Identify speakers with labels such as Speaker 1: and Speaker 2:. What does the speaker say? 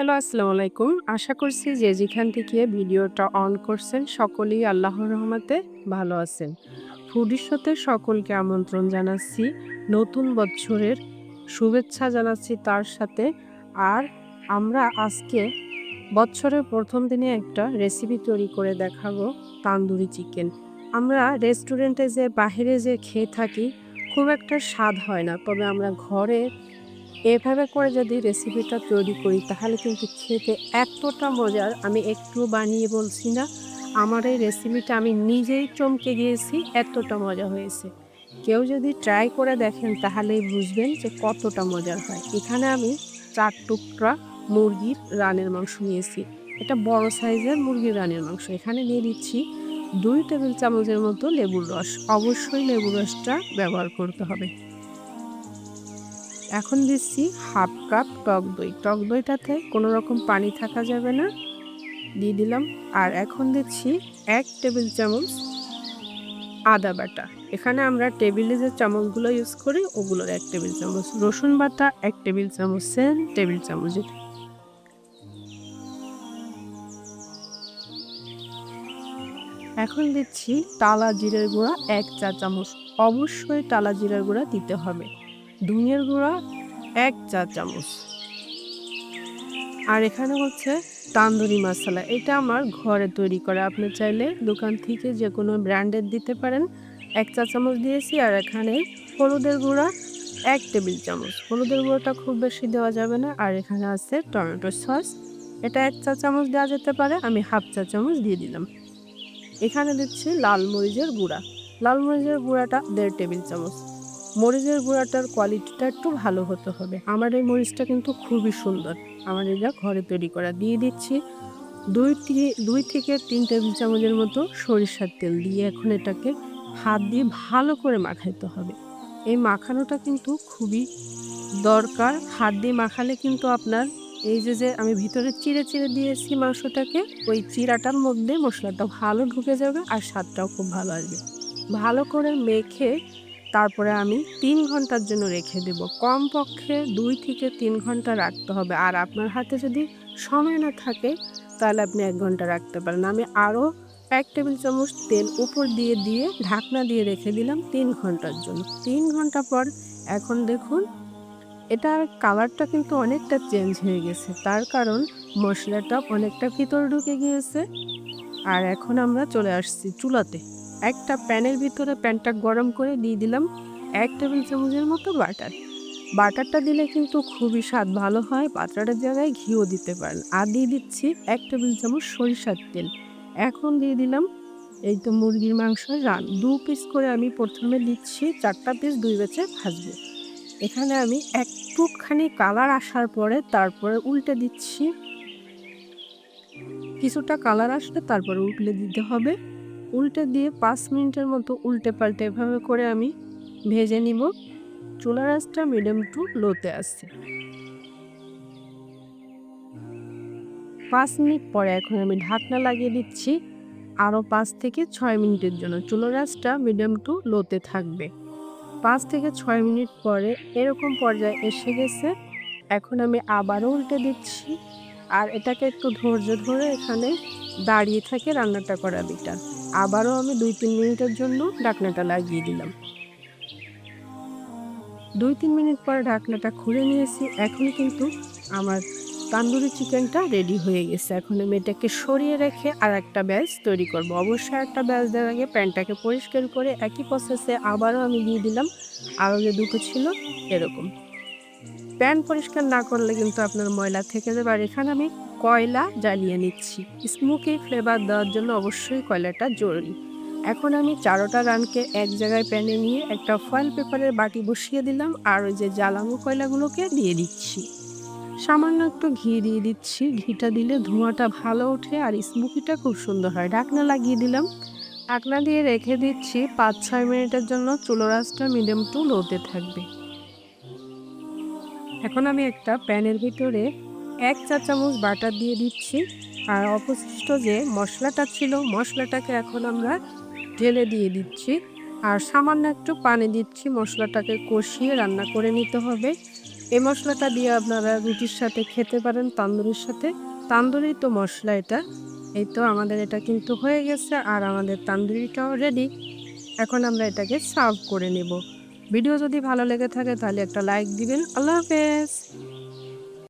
Speaker 1: Hello, আসসালামু আলাইকুম। আশা করছি যে যেখান থেকে ভিডিওটা অন করছেন সকলেই আল্লাহর রহমাতে ভালো আছেন। ফুডির সাথে সকলকে আমন্ত্রণ জানাচ্ছি, নতুন বছরের শুভেচ্ছা জানাচ্ছি তার সাথে। আর আমরা আজকে বছরের প্রথম দিনে একটা রেসিপি তৈরি করে দেখাবো, তান্দুরি চিকেন আমরা রেস্টুরেন্টে যে, বাহিরে যে খেয়ে থাকি, খুব একটা স্বাদ হয় না। তবে আমরা ঘরে এভাবে করে যদি রেসিপিটা তৈরি করি, তাহলে কিন্তু খেতে এতটা মজার, আমি একটু বানিয়ে বলছি না, আমার এই রেসিপিটা আমি নিজেই চমকে গিয়েছি, এতটা মজা হয়েছে। কেউ যদি ট্রাই করে দেখেন, তাহলেই বুঝবেন যে কতটা মজার হয়। এখানে আমি চার টুকরা মুরগির রানের মাংস নিয়েছি। এটা বড় সাইজের মুরগির রানের মাংস। এখানে নিয়ে দিচ্ছি দুই টেবিল চামচের মতো লেবুর রস। অবশ্যই লেবুর রসটা ব্যবহার করতে হবে। এখন দিচ্ছি হাফ কাপ টক দই। টক দইটাতে কোনো রকম পানি থাকা যাবে না। দিয়ে দিলাম। আর এখন দিচ্ছি এক টেবিল চামচ আদা বাটা। এখানে আমরা টেবিলে যে চামচগুলো ইউজ করি ওগুলোর এক টেবিল চামচ। রসুন বাটা এক টেবিল চামচ। সেন টেবিল চামচের এখন দিচ্ছি টালা জিরের গুঁড়া এক চা চামচ। অবশ্যই টালা জিরের গুঁড়া দিতে হবে। ধনিয়ার গুঁড়া এক চা চামচ। আর এখানে হচ্ছে তান্দুরি মশলা। এটা আমার ঘরে তৈরি করা। আপনি চাইলে দোকান থেকে যে কোনো ব্র্যান্ডের দিতে পারেন। এক চা চামচ দিয়েছি আর এখানে হলুদের গুঁড়া এক টেবিল চামচ। হলুদের গুঁড়োটা খুব বেশি দেওয়া যাবে না। আর এখানে আছে টমেটো সস। এটা এক চা চামচ দেওয়া যেতে পারে। আমি হাফ চা চামচ দিয়ে দিলাম। এখানে দিচ্ছি লাল মরিচের গুঁড়া। লাল মরিচের গুঁড়াটা দেড় টেবিল চামচ। মরিচের গুঁড়াটার কোয়ালিটিটা একটু ভালো হতে হবে। আমার এই মরিচটা কিন্তু খুবই সুন্দর। আমার এটা ঘরে তৈরি করা। দিয়ে দিচ্ছি দুই দুই থেকে তিন টেবিল চামচের মতো সরিষার তেল দিয়ে এখন এটাকে হাত দিয়ে ভালো করে মাখাইতে হবে। এই মাখানোটা কিন্তু খুবই দরকার। হাত দিয়ে মাখালে কিন্তু আপনার এই যে যে আমি ভিতরে চিড়ে চিড়ে দিয়েছি মাংসটাকে, ওই চিরাটার মধ্যে মশলাটা ভালো ঢুকে যাবে আর স্বাদটাও খুব ভালো আসবে। ভালো করে মেখে তারপরে আমি তিন ঘণ্টার জন্য রেখে দেব। কমপক্ষে দুই থেকে তিন ঘণ্টা রাখতে হবে। আর আপনার হাতে যদি সময় না থাকে, তাহলে আপনি এক ঘণ্টা রাখতে পারেন। আমি আরও এক টেবিল চামচ তেল উপর দিয়ে দিয়ে ঢাকনা দিয়ে রেখে দিলাম তিন ঘণ্টার জন্য। তিন ঘণ্টা পর এখন দেখুন, এটার কালারটা কিন্তু অনেকটা চেঞ্জ হয়ে গেছে। তার কারণ মশলাটা অনেকটা ভিতর ঢুকে গিয়েছে। আর এখন আমরা চলে আসছি চুলাতে। একটা প্যানের ভিতরে প্যানটা গরম করে দিয়ে দিলাম এক টেবিল চামচের মতো বাটার। বাটারটা দিলে কিন্তু খুবই স্বাদ ভালো হয়, বাটারের জায়গায় ঘিও দিতে পারেন। আর দিয়ে দিচ্ছি এক টেবিল চামচ সরিষার তেল। এখন দিয়ে দিলাম এই তো মুরগির মাংস রান। দু পিস করে আমি প্রথমে দিচ্ছি চারটা পিস, দুই বেচে ভাজবো। এখানে আমি একটুখানি কালার আসার পরে তারপরে উল্টে দিচ্ছি। কিছুটা কালার আসলে তারপরে উল্টে দিতে হবে। উল্টে দিয়ে পাঁচ মিনিটের মতো উল্টে পাল্টে এভাবে করে আমি ভেজে নিব। চুলা রাসটা মিডিয়াম টু লোতে আসছে পাঁচ মিনিট পরে এখন আমি ঢাকনা লাগিয়ে দিচ্ছি। আরও পাঁচ থেকে ছয় মিনিটের জন্য চুলো রাসটা মিডিয়াম টু লোতে থাকবে। পাঁচ থেকে ছয় মিনিট পরে এরকম পর্যায়ে এসে গেছে। এখন আমি আবারও উল্টে দিচ্ছি। আর এটাকে একটু ধৈর্য ধরে এখানে দাঁড়িয়ে থাকে রান্নাটা করা বিটা আবারও আমি দুই তিন মিনিটের জন্য ঢাকনাটা লাগিয়ে দিলাম। দুই তিন মিনিট পরে ঢাকনাটা খুলে নিয়েছি। এখন কিন্তু আমার তান্দুরি চিকেনটা রেডি হয়ে গেছে। এখন আমি এটাকে সরিয়ে রেখে আর একটা ব্যাচ তৈরি করব। অবশ্যই একটা ব্যাচ দেওয়ার আগে প্যানটাকে পরিষ্কার করে একই প্রসেসে আবারও আমি দিয়ে দিলাম। আরও যে দুটো ছিল, এরকম। প্যান পরিষ্কার না করলে কিন্তু আপনার ময়লা থেকে যাবে। আর এখানে আমি কয়লা জ্বালিয়ে নিচ্ছি। স্মোকি ফ্লেভার দেওয়ার জন্য অবশ্যই কয়লাটা জরুরি। এখন আমি চারোটা রানকে এক জায়গায় প্যানে নিয়ে একটা ফয়েল পেপারের বাটি বসিয়ে দিলাম আর ওই যে জ্বালানো কয়লাগুলোকে দিয়ে দিচ্ছি। সামান্য একটু ঘি দিয়ে দিচ্ছি। ঘিটা দিলে ধোঁয়াটা ভালো ওঠে আর স্মুকিটা খুব সুন্দর হয়। ঢাকনা লাগিয়ে দিলাম। ঢাকনা দিয়ে রেখে দিচ্ছি পাঁচ ছয় মিনিটের জন্য। চুলো রাসটা মিডিয়াম টু লোতে থাকবে। এখন আমি একটা প্যানের ভিতরে এক চা চামচ বাটার দিয়ে দিচ্ছি। আর অবশিষ্ট যে মশলাটা ছিল, মশলাটাকে এখন আমরা ঢেলে দিয়ে দিচ্ছি। আর সামান্য একটু পানি দিচ্ছি, মশলাটাকে কষিয়ে রান্না করে নিতে হবে। এই মশলাটা দিয়ে আপনারা রুটির সাথে খেতে পারেন, তান্দুরির সাথে। তান্দুরি তো মশলা এটা। এই তো আমাদের এটা কিন্তু হয়ে গেছে, আর আমাদের তান্দুরিটাও রেডি এখন আমরা এটাকে সার্ভ করে নেব। ভিডিও যদি ভালো লেগে থাকে তাহলে একটা লাইক দিবেন। আল্লাহ হাফেজ।